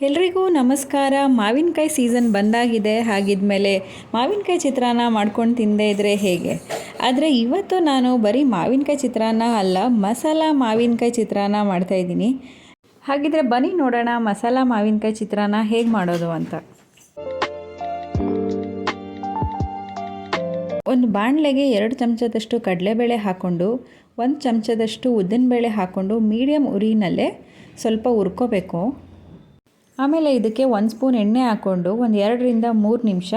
ಎಲ್ರಿಗೂ ನಮಸ್ಕಾರ. ಮಾವಿನಕಾಯಿ ಸೀಸನ್ ಬಂದಾಗಿದೆ. ಹಾಗಿದ್ಮೇಲೆ ಮಾವಿನಕಾಯಿ ಚಿತ್ರಾನ್ನ ಮಾಡ್ಕೊಂಡು ತಿಂದೇ ಇದ್ದರೆ ಹೇಗೆ? ಆದರೆ ಇವತ್ತು ನಾನು ಬರೀ ಮಾವಿನಕಾಯಿ ಚಿತ್ರಾನ್ನ ಅಲ್ಲ, ಮಸಾಲ ಮಾವಿನಕಾಯಿ ಚಿತ್ರಾನ್ನ ಮಾಡ್ತಾಯಿದ್ದೀನಿ ಹಾಗಿದ್ರೆ ಬನ್ನಿ ನೋಡೋಣ ಮಸಾಲ ಮಾವಿನಕಾಯಿ ಚಿತ್ರಾನ್ನ ಹೇಗೆ ಮಾಡೋದು ಅಂತ. ಒಂದು ಬಾಣಲೆಗೆ ಎರಡು ಚಮಚದಷ್ಟು ಕಡಲೆಬೇಳೆ ಹಾಕ್ಕೊಂಡು, ಒಂದು ಚಮಚದಷ್ಟು ಉದ್ದಿನಬೇಳೆ ಹಾಕ್ಕೊಂಡು ಮೀಡಿಯಮ್ ಉರಿನಲ್ಲೇ ಸ್ವಲ್ಪ ಹುರ್ಕೋಬೇಕು. ಆಮೇಲೆ ಇದಕ್ಕೆ ಒಂದು ಸ್ಪೂನ್ ಎಣ್ಣೆ ಹಾಕ್ಕೊಂಡು ಒಂದು ಎರಡರಿಂದ ಮೂರು ನಿಮಿಷ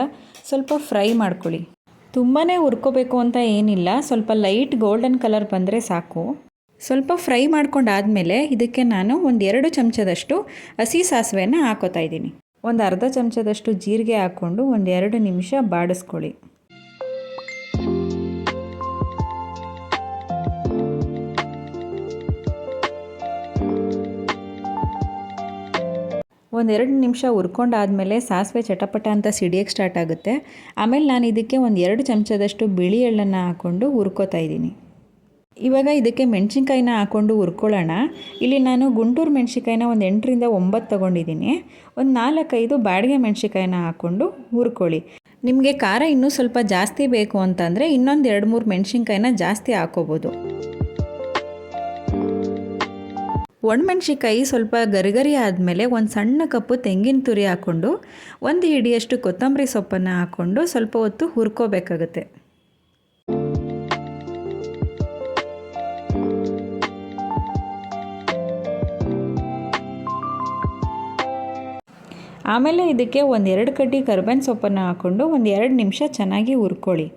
ಸ್ವಲ್ಪ ಫ್ರೈ ಮಾಡ್ಕೊಳ್ಳಿ. ತುಂಬಾ ಹುರ್ಕೋಬೇಕು ಅಂತ ಏನಿಲ್ಲ, ಸ್ವಲ್ಪ ಲೈಟ್ ಗೋಲ್ಡನ್ ಕಲರ್ ಬಂದರೆ ಸಾಕು. ಸ್ವಲ್ಪ ಫ್ರೈ ಮಾಡ್ಕೊಂಡಾದಮೇಲೆ ಇದಕ್ಕೆ ನಾನು ಒಂದು ಎರಡು ಚಮಚದಷ್ಟು ಹಸಿ ಸಾಸಿವೆಯನ್ನು ಹಾಕೋತಾ ಇದ್ದೀನಿ. ಒಂದು ಅರ್ಧ ಚಮಚದಷ್ಟು ಜೀರಿಗೆ ಹಾಕ್ಕೊಂಡು ಒಂದು ಎರಡು ನಿಮಿಷ ಬಾಡಿಸ್ಕೊಳ್ಳಿ. ಒಂದೆರಡು ನಿಮಿಷ ಹುರ್ಕೊಂಡಾದಮೇಲೆ ಸಾಸಿವೆ ಚಟಪಟ ಅಂತ ಸಿಡಿಯೋಕ್ಕೆ ಸ್ಟಾರ್ಟ್ ಆಗುತ್ತೆ. ಆಮೇಲೆ ನಾನು ಇದಕ್ಕೆ ಒಂದು ಎರಡು ಚಮಚದಷ್ಟು ಬಿಳಿ ಎಳ್ಳನ್ನು ಹಾಕ್ಕೊಂಡು ಹುರ್ಕೋತಾ ಇದ್ದೀನಿ. ಇವಾಗ ಇದಕ್ಕೆ ಮೆಣಸಿನ್ಕಾಯಿನ ಹಾಕ್ಕೊಂಡು ಹುರ್ಕೊಳ್ಳೋಣ. ಇಲ್ಲಿ ನಾನು ಗುಂಟೂರು ಮೆಣಸಿನ್ಕಾಯಿನ ಒಂದು ಎಂಟರಿಂದ ಒಂಬತ್ತು ತೊಗೊಂಡಿದ್ದೀನಿ. ಒಂದು ನಾಲ್ಕೈದು ಬಾಡಿಗೆ ಮೆಣಸಿನ್ಕಾಯಿನ ಹಾಕ್ಕೊಂಡು ಹುರ್ಕೊಳ್ಳಿ. ನಿಮಗೆ ಖಾರ ಇನ್ನೂ ಸ್ವಲ್ಪ ಜಾಸ್ತಿ ಬೇಕು ಅಂತಂದರೆ ಇನ್ನೊಂದು ಎರಡು ಮೂರು ಮೆಣಸಿನ್ಕಾಯಿನ ಜಾಸ್ತಿ ಹಾಕೋಬೋದು ಒಣಮೆಣ್ಸಿಕಾಯಿ ಸ್ವಲ್ಪ ಗರಿಗರಿ ಆದಮೇಲೆ ಒಂದು ಸಣ್ಣ ಕಪ್ಪು ತೆಂಗಿನ ತುರಿ ಹಾಕ್ಕೊಂಡು ಒಂದು ಹಿಡಿಯಷ್ಟು ಕೊತ್ತಂಬರಿ ಸೊಪ್ಪನ್ನು ಹಾಕ್ಕೊಂಡು ಸ್ವಲ್ಪ ಹೊತ್ತು ಹುರ್ಕೋಬೇಕಾಗುತ್ತೆ. ಆಮೇಲೆ ಇದಕ್ಕೆ ಒಂದೆರಡು ಕಡ್ಡಿ ಕರ್ಬೇವಿನ ಸೊಪ್ಪನ್ನು ಹಾಕ್ಕೊಂಡು ಒಂದು ಎರಡು ನಿಮಿಷ ಚೆನ್ನಾಗಿ ಹುರ್ಕೊಳ್ಳಿ.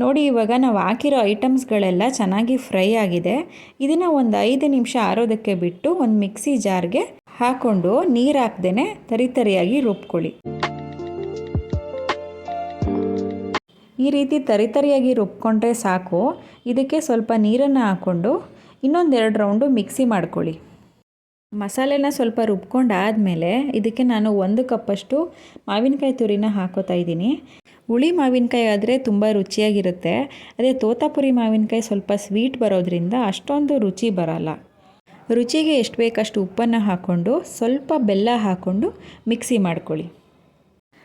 ನೋಡಿ, ಇವಾಗ ನಾವು ಹಾಕಿರೋ ಐಟಮ್ಸ್ಗಳೆಲ್ಲ ಚೆನ್ನಾಗಿ ಫ್ರೈ ಆಗಿದೆ. ಇದನ್ನು ಒಂದು ಐದು ನಿಮಿಷ ಆರೋದಕ್ಕೆ ಬಿಟ್ಟು ಒಂದು ಮಿಕ್ಸಿ ಜಾರ್ಗೆ ಹಾಕ್ಕೊಂಡು ನೀರು ಹಾಕ್ದೇ ತರಿತರಿಯಾಗಿ ರುಬ್ಕೊಳ್ಳಿ. ಈ ರೀತಿ ತರಿತರಿಯಾಗಿ ರುಬ್ಕೊಂಡ್ರೆ ಸಾಕು. ಇದಕ್ಕೆ ಸ್ವಲ್ಪ ನೀರನ್ನು ಹಾಕ್ಕೊಂಡು ಇನ್ನೊಂದೆರಡು ರೌಂಡು ಮಿಕ್ಸಿ ಮಾಡ್ಕೊಳ್ಳಿ. ಮಸಾಲೆನ ಸ್ವಲ್ಪ ರುಬ್ಕೊಂಡಾದಮೇಲೆ ಇದಕ್ಕೆ ನಾನು ಒಂದು ಕಪ್ಪಷ್ಟು ಮಾವಿನಕಾಯಿ ತುರಿನ ಹಾಕೋತಾ ಇದ್ದೀನಿ. ಹುಳಿ ಮಾವಿನಕಾಯಿ ಆದರೆ ತುಂಬ ರುಚಿಯಾಗಿರುತ್ತೆ. ಅದೇ ತೋತಾಪುರಿ ಮಾವಿನಕಾಯಿ ಸ್ವಲ್ಪ ಸ್ವೀಟ್ ಬರೋದ್ರಿಂದ ಅಷ್ಟೊಂದು ರುಚಿ ಬರಲ್ಲ. ರುಚಿಗೆ ಎಷ್ಟು ಬೇಕಷ್ಟು ಉಪ್ಪನ್ನು ಹಾಕ್ಕೊಂಡು ಸ್ವಲ್ಪ ಬೆಲ್ಲ ಹಾಕ್ಕೊಂಡು ಮಿಕ್ಸಿ ಮಾಡ್ಕೊಳ್ಳಿ.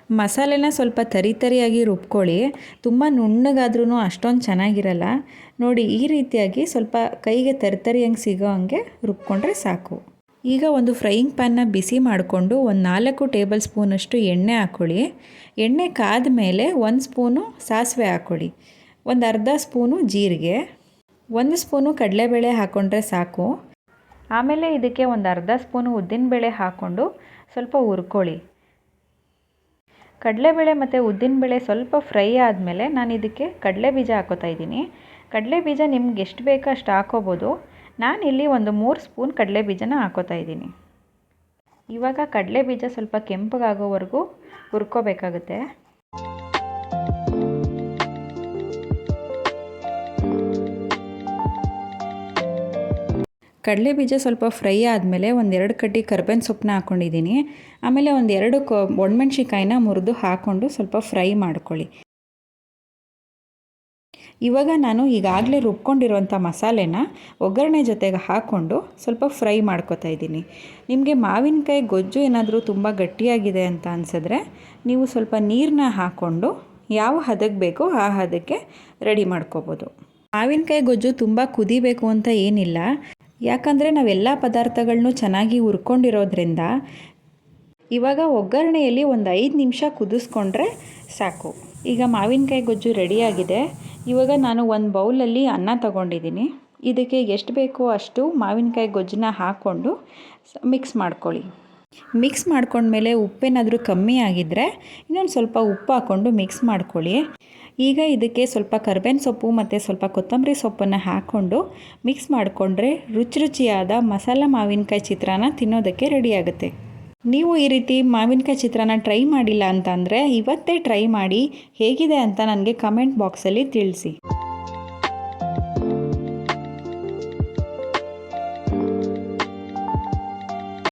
ಮಸಾಲೆನ ಸ್ವಲ್ಪ ತರಿ ತರಿಯಾಗಿ ರುಬ್ಕೊಳ್ಳಿ. ತುಂಬ ನುಣ್ಣಗಾದ್ರೂ ಅಷ್ಟೊಂದು ಚೆನ್ನಾಗಿರಲ್ಲ. ನೋಡಿ ಈ ರೀತಿಯಾಗಿ ಸ್ವಲ್ಪ ಕೈಗೆ ತರಿತರಿಯಂಗೆ ಸಿಗೋ ಹಂಗೆ ರುಬ್ಕೊಂಡ್ರೆ ಸಾಕು. ಈಗ ಒಂದು ಫ್ರೈಯಿಂಗ್ ಪ್ಯಾನ್ನ ಬಿಸಿ ಮಾಡಿಕೊಂಡು ಒಂದು ನಾಲ್ಕು ಟೇಬಲ್ ಸ್ಪೂನಷ್ಟು ಎಣ್ಣೆ ಹಾಕ್ಕೊಳ್ಳಿ ಎಣ್ಣೆ ಕಾದ ಮೇಲೆ ಒಂದು ಸ್ಪೂನು ಸಾಸಿವೆ ಹಾಕ್ಕೊಳ್ಳಿ ಒಂದು ಅರ್ಧ ಸ್ಪೂನು ಜೀರಿಗೆ. ಒಂದು ಸ್ಪೂನು ಕಡಲೆಬೇಳೆ ಹಾಕ್ಕೊಂಡ್ರೆ ಸಾಕು. ಆಮೇಲೆ ಇದಕ್ಕೆ ಒಂದು ಅರ್ಧ ಸ್ಪೂನು ಉದ್ದಿನಬೇಳೆ ಹಾಕ್ಕೊಂಡು ಸ್ವಲ್ಪ ಹುರ್ಕೊಳ್ಳಿ. ಕಡಲೆಬೇಳೆ ಮತ್ತು ಉದ್ದಿನಬೇಳೆ ಸ್ವಲ್ಪ ಫ್ರೈ ಆದಮೇಲೆ ನಾನು ಇದಕ್ಕೆ ಕಡಲೆ ಬೀಜ ಹಾಕೋತಾ ಇದ್ದೀನಿ. ಕಡಲೆ ಬೀಜ ನಿಮ್ಗೆ ಎಷ್ಟು ಬೇಕೋ ಅಷ್ಟು ಹಾಕೋಬೋದು. ನಾನಿಲ್ಲಿ ಒಂದು ಮೂರು ಸ್ಪೂನ್ ಕಡಲೆ ಬೀಜನ ಹಾಕೋತಾ ಇದ್ದೀನಿ. ಇವಾಗ ಕಡಲೆ ಬೀಜ ಸ್ವಲ್ಪ ಕೆಂಪಗಾಗೋವರೆಗೂ ಹುರ್ಕೋಬೇಕಾಗುತ್ತೆ. ಕಡಲೆ ಬೀಜ ಸ್ವಲ್ಪ ಫ್ರೈ ಆದಮೇಲೆ ಒಂದೆರಡು ಕಡ್ಡಿ ಕರ್ಬೇವಿನ ಸೊಪ್ಪನ್ನ ಹಾಕ್ಕೊಂಡಿದ್ದೀನಿ ಆಮೇಲೆ ಒಂದೆರಡು ಕೊ ಒಣಮೆಣ್ಸಿಕಾಯಿನ ಮುರಿದು ಹಾಕ್ಕೊಂಡು ಸ್ವಲ್ಪ ಫ್ರೈ ಮಾಡ್ಕೊಳ್ಳಿ. ಇವಾಗ ನಾನು ಈಗಾಗಲೇ ರುಬ್ಕೊಂಡಿರುವಂಥ ಮಸಾಲೆನ ಒಗ್ಗರಣೆ ಜೊತೆಗೆ ಹಾಕ್ಕೊಂಡು ಸ್ವಲ್ಪ ಫ್ರೈ ಮಾಡ್ಕೊತಾ ಇದ್ದೀನಿ. ನಿಮಗೆ ಮಾವಿನಕಾಯಿ ಗೊಜ್ಜು ಏನಾದರೂ ತುಂಬ ಗಟ್ಟಿಯಾಗಿದೆ ಅಂತ ಅನಿಸಿದ್ರೆ ನೀವು ಸ್ವಲ್ಪ ನೀರನ್ನ ಹಾಕ್ಕೊಂಡು ಯಾವ ಹದಕ್ಕೆ ಬೇಕೋ ಆ ಹದಕ್ಕೆ ರೆಡಿ ಮಾಡ್ಕೋಬೋದು. ಮಾವಿನಕಾಯಿ ಗೊಜ್ಜು ತುಂಬ ಕುದಿಬೇಕು ಅಂತ ಏನಿಲ್ಲ. ಯಾಕಂದರೆ ನಾವೆಲ್ಲ ಪದಾರ್ಥಗಳನ್ನೂ ಚೆನ್ನಾಗಿ ಹುರ್ಕೊಂಡಿರೋದ್ರಿಂದ ಇವಾಗ ಒಗ್ಗರಣೆಯಲ್ಲಿ ಒಂದು ಐದು ನಿಮಿಷ ಕುದಿಸ್ಕೊಂಡ್ರೆ ಸಾಕು. ಈಗ ಮಾವಿನಕಾಯಿ ಗೊಜ್ಜು ರೆಡಿಯಾಗಿದೆ. ಇವಾಗ ನಾನು ಒಂದು ಬೌಲಲ್ಲಿ ಅನ್ನ ತಗೊಂಡಿದ್ದೀನಿ. ಇದಕ್ಕೆ ಎಷ್ಟು ಬೇಕೋ ಅಷ್ಟು ಮಾವಿನಕಾಯಿ ಗೊಜ್ಜನ್ನ ಹಾಕ್ಕೊಂಡು ಮಿಕ್ಸ್ ಮಾಡ್ಕೊಳ್ಳಿ. ಮಿಕ್ಸ್ ಮಾಡ್ಕೊಂಡ್ಮೇಲೆ ಉಪ್ಪೇನಾದರೂ ಕಮ್ಮಿ ಆಗಿದ್ದರೆ ಇನ್ನೊಂದು ಸ್ವಲ್ಪ ಉಪ್ಪು ಹಾಕ್ಕೊಂಡು ಮಿಕ್ಸ್ ಮಾಡ್ಕೊಳ್ಳಿ. ಈಗ ಇದಕ್ಕೆ ಸ್ವಲ್ಪ ಕರ್ಬೇವಿನ ಸೊಪ್ಪು ಮತ್ತು ಸ್ವಲ್ಪ ಕೊತ್ತಂಬರಿ ಸೊಪ್ಪನ್ನು ಹಾಕ್ಕೊಂಡು ಮಿಕ್ಸ್ ಮಾಡಿಕೊಂಡ್ರೆ ರುಚಿ ರುಚಿಯಾದ ಮಸಾಲ ಮಾವಿನಕಾಯಿ ಚಿತ್ರಾನ್ನ ತಿನ್ನೋದಕ್ಕೆ ರೆಡಿಯಾಗುತ್ತೆ ನೀವು ಈ ರೀತಿ ಮಾವಿನಕಾಯಿ ಚಿತ್ರಾನ್ನ ಟ್ರೈ ಮಾಡಿಲ್ಲ ಅಂತಂದರೆ ಇವತ್ತೇ ಟ್ರೈ ಮಾಡಿ ಹೇಗಿದೆ ಅಂತ ನನಗೆ ಕಮೆಂಟ್ ಬಾಕ್ಸಲ್ಲಿ ತಿಳಿಸಿ.